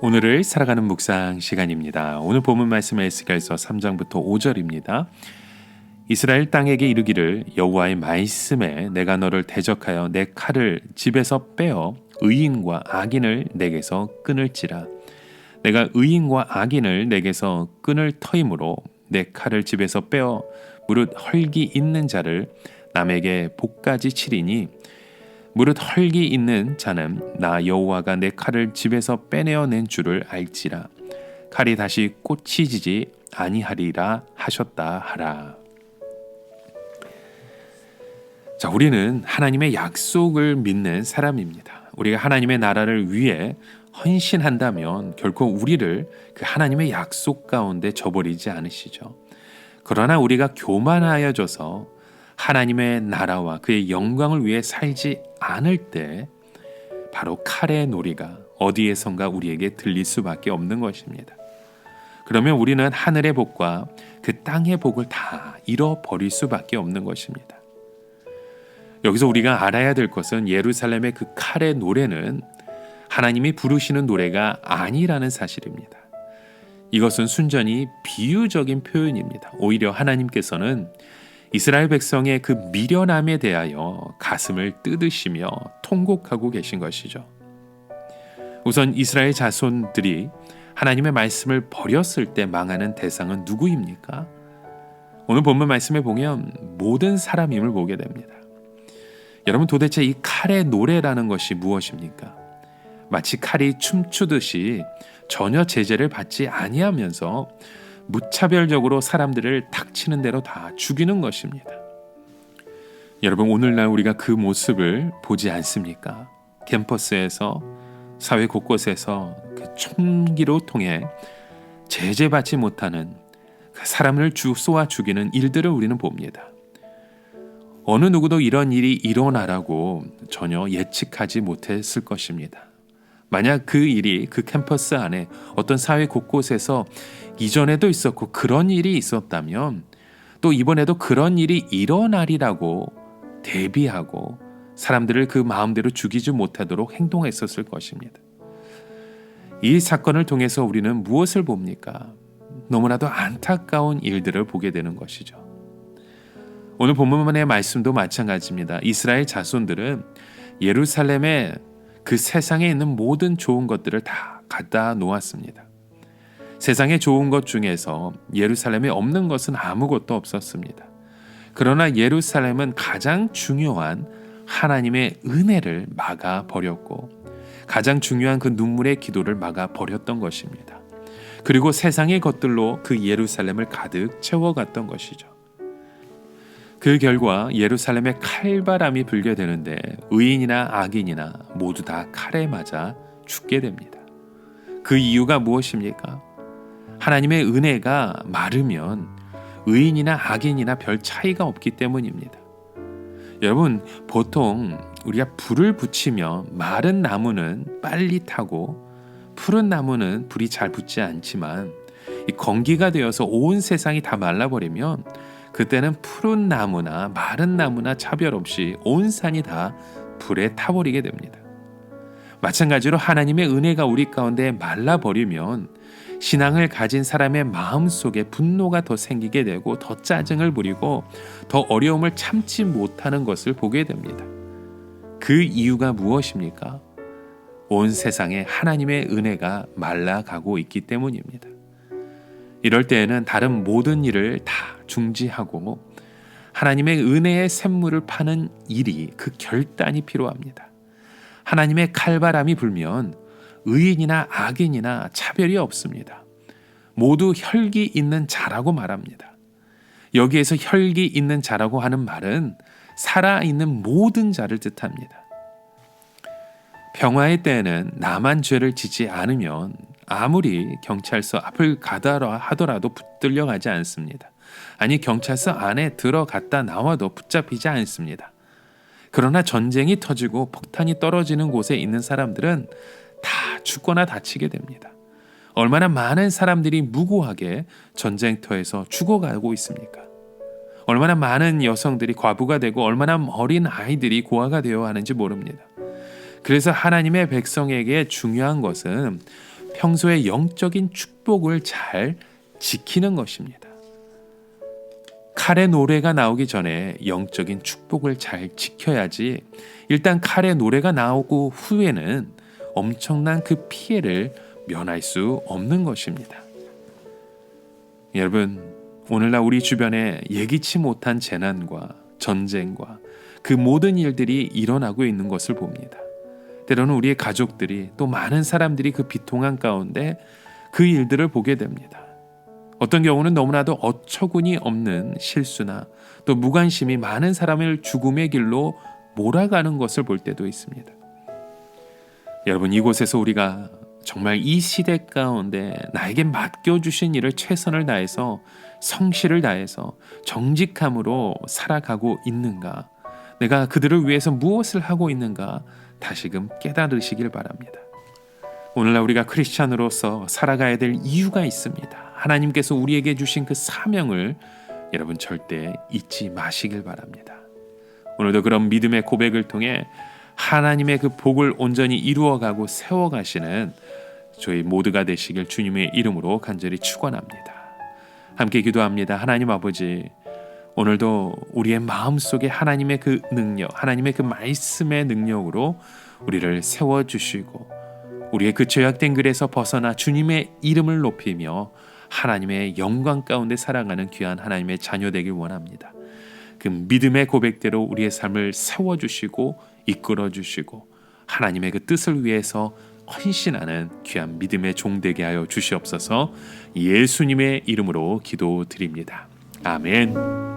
오늘을 살아가는 묵상 시간입니다. 오늘 본문 말씀 에스겔서 3장부터 5절입니다. 이스라엘 땅에게 이르기를 여호와의 말씀에 내가 너를 대적하여 내 칼을 집에서 빼어 의인과 악인을 내게서 끊을지라 내가 의인과 악인을 내게서 끊을 터이므로 내 칼을 집에서 빼어 무릇 헐기 있는 자를 남에게 복까지 치리니 무릇 헐기 있는 자는 나 여호와가 내 칼을 집에서 빼내어 낸 줄을 알지라 칼이 다시 꽂히지지 아니하리라 하셨다 하라. 자, 우리는 하나님의 약속을 믿는 사람입니다. 우리가 하나님의 나라를 위해 헌신한다면 결코 우리를 그 하나님의 약속 가운데 저버리지 않으시죠. 그러나 우리가 교만하여져서 하나님의 나라와 그의 영광을 위해 살지 않을 때 바로 칼의 놀이가 어디에선가 우리에게 들릴 수밖에 없는 것입니다. 그러면 우리는 하늘의 복과 그 땅의 복을 다 잃어버릴 수밖에 없는 것입니다. 여기서 우리가 알아야 될 것은 예루살렘의 그 칼의 노래는 하나님이 부르시는 노래가 아니라는 사실입니다. 이것은 순전히 비유적인 표현입니다. 오히려 하나님께서는 이스라엘 백성의 그 미련함에 대하여 가슴을 뜯으시며 통곡하고 계신 것이죠. 우선 이스라엘 자손들이 하나님의 말씀을 버렸을 때 망하는 대상은 누구입니까? 오늘 본문 말씀에 보면 모든 사람임을 보게 됩니다. 여러분 도대체 이 칼의 노래라는 것이 무엇입니까? 마치 칼이 춤추듯이 전혀 제재를 받지 아니하면서 무차별적으로 사람들을 닥치는 대로 다 죽이는 것입니다. 여러분 오늘날 우리가 그 모습을 보지 않습니까? 캠퍼스에서 사회 곳곳에서 그 총기로 통해 제재받지 못하는 그 사람을 주 쏘아 죽이는 일들을 우리는 봅니다. 어느 누구도 이런 일이 일어나라고 전혀 예측하지 못했을 것입니다. 만약 그 일이 그 캠퍼스 안에 어떤 사회 곳곳에서 이전에도 있었고 그런 일이 있었다면 또 이번에도 그런 일이 일어나리라고 대비하고 사람들을 그 마음대로 죽이지 못하도록 행동했었을 것입니다. 이 사건을 통해서 우리는 무엇을 봅니까? 너무나도 안타까운 일들을 보게 되는 것이죠. 오늘 본문의 말씀도 마찬가지입니다. 이스라엘 자손들은 예루살렘에 그 세상에 있는 모든 좋은 것들을 다 갖다 놓았습니다. 세상에 좋은 것 중에서 예루살렘에 없는 것은 아무것도 없었습니다. 그러나 예루살렘은 가장 중요한 하나님의 은혜를 막아 버렸고 가장 중요한 그 눈물의 기도를 막아 버렸던 것입니다. 그리고 세상의 것들로 그 예루살렘을 가득 채워갔던 것이죠. 그 결과 예루살렘에 칼바람이 불게 되는데 의인이나 악인이나 모두 다 칼에 맞아 죽게 됩니다. 그 이유가 무엇입니까? 하나님의 은혜가 마르면 의인이나 악인이나 별 차이가 없기 때문입니다. 여러분, 보통 우리가 불을 붙이면 마른 나무는 빨리 타고 푸른 나무는 불이 잘 붙지 않지만 건기가 되어서 온 세상이 다 말라버리면 그때는 푸른 나무나 마른 나무나 차별 없이 온 산이 다 불에 타버리게 됩니다. 마찬가지로 하나님의 은혜가 우리 가운데 말라버리면 신앙을 가진 사람의 마음 속에 분노가 더 생기게 되고 더 짜증을 부리고 더 어려움을 참지 못하는 것을 보게 됩니다. 그 이유가 무엇입니까? 온 세상에 하나님의 은혜가 말라가고 있기 때문입니다. 이럴 때에는 다른 모든 일을 다 중지하고 하나님의 은혜의 샘물을 파는 일이 그 결단이 필요합니다. 하나님의 칼바람이 불면 의인이나 악인이나 차별이 없습니다. 모두 혈기 있는 자라고 말합니다. 여기에서 혈기 있는 자라고 하는 말은 살아있는 모든 자를 뜻합니다. 평화의 때에는 나만 죄를 짓지 않으면 아무리 경찰서 앞을 가다라 하더라도 붙들려 가지 않습니다. 아니 경찰서 안에 들어갔다 나와도 붙잡히지 않습니다. 그러나 전쟁이 터지고 폭탄이 떨어지는 곳에 있는 사람들은 다 죽거나 다치게 됩니다. 얼마나 많은 사람들이 무고하게 전쟁터에서 죽어가고 있습니까? 얼마나 많은 여성들이 과부가 되고 얼마나 어린 아이들이 고아가 되어 하는지 모릅니다. 그래서 하나님의 백성에게 중요한 것은 평소에 영적인 축복을 잘 지키는 것입니다. 칼의 노래가 나오기 전에 영적인 축복을 잘 지켜야지 일단 칼의 노래가 나오고 후에는 엄청난 그 피해를 면할 수 없는 것입니다. 여러분, 오늘날 우리 주변에 예기치 못한 재난과 전쟁과 그 모든 일들이 일어나고 있는 것을 봅니다. 때로는 우리의 가족들이 또 많은 사람들이 그 비통한 가운데 그 일들을 보게 됩니다. 어떤 경우는 너무나도 어처구니 없는 실수나 또 무관심이 많은 사람을 죽음의 길로 몰아가는 것을 볼 때도 있습니다. 여러분 이곳에서 우리가 정말 이 시대 가운데 나에게 맡겨주신 일을 최선을 다해서 성실을 다해서 정직함으로 살아가고 있는가? 내가 그들을 위해서 무엇을 하고 있는가? 다시금 깨달으시길 바랍니다. 오늘날 우리가 크리스찬으로서 살아가야 될 이유가 있습니다. 하나님께서 우리에게 주신 그 사명을 여러분 절대 잊지 마시길 바랍니다. 오늘도 그런 믿음의 고백을 통해 하나님의 그 복을 온전히 이루어가고 세워가시는 저희 모두가 되시길 주님의 이름으로 간절히 축원합니다. 함께 기도합니다. 하나님 아버지, 오늘도 우리의 마음 속에 하나님의 그 능력, 하나님의 그 말씀의 능력으로 우리를 세워 주시고 우리의 그 죄악된 글에서 벗어나 주님의 이름을 높이며 하나님의 영광 가운데 살아가는 귀한 하나님의 자녀 되길 원합니다. 그 믿음의 고백대로 우리의 삶을 세워 주시고 이끌어 주시고 하나님의 그 뜻을 위해서 헌신하는 귀한 믿음의 종 되게 하여 주시옵소서. 예수님의 이름으로 기도드립니다. 아멘.